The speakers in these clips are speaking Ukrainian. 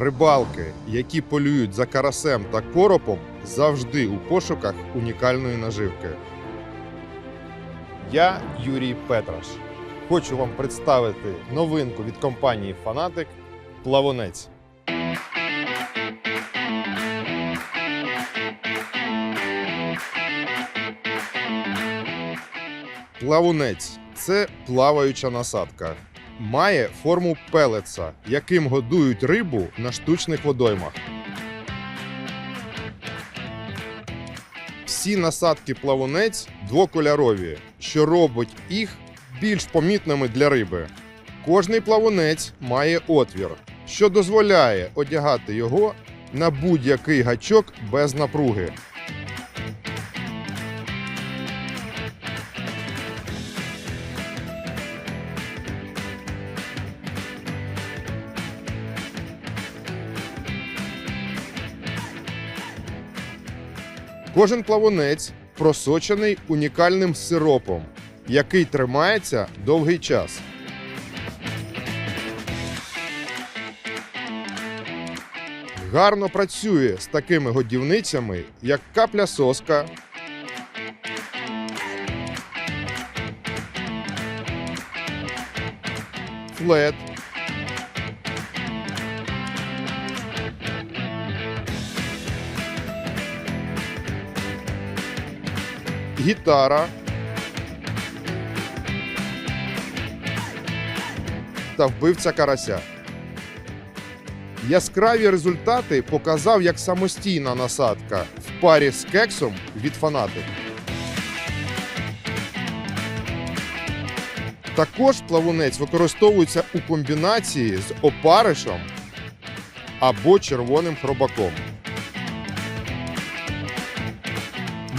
Рибалки, які полюють за карасем та коропом, завжди у пошуках унікальної наживки. Я Юрій Петраш. Хочу вам представити новинку від компанії Фанатик Плавонець. Плавунець це плаваюча насадка. Має форму пелеца, яким годують рибу на штучних водоймах. Всі насадки плавунець двокольорові, що робить їх більш помітними для риби. Кожний плавунець має отвір, що дозволяє одягати його на будь-який гачок без напруги. Кожен плавунець просочений унікальним сиропом, який тримається довгий час. Гарно працює з такими годівницями, як капля соска, флет, гітара та вбивця карася. Яскраві результати показав як самостійна насадка в парі з кексом від фанатик. Також плавунець використовується у комбінації з опаришем або червоним хробаком.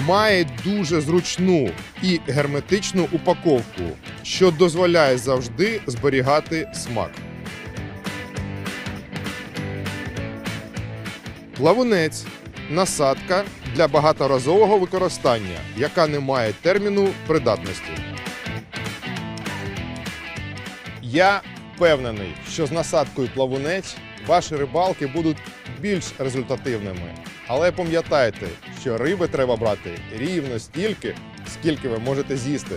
Має дуже зручну і герметичну упаковку, що дозволяє завжди зберігати смак. Плавунець насадка для багаторазового використання, яка не має терміну придатності. Я впевнений, що з насадкою плавунець ваші рибалки будуть більш результативними. Але пам'ятайте, що риби треба брати рівно стільки, скільки ви можете з'їсти.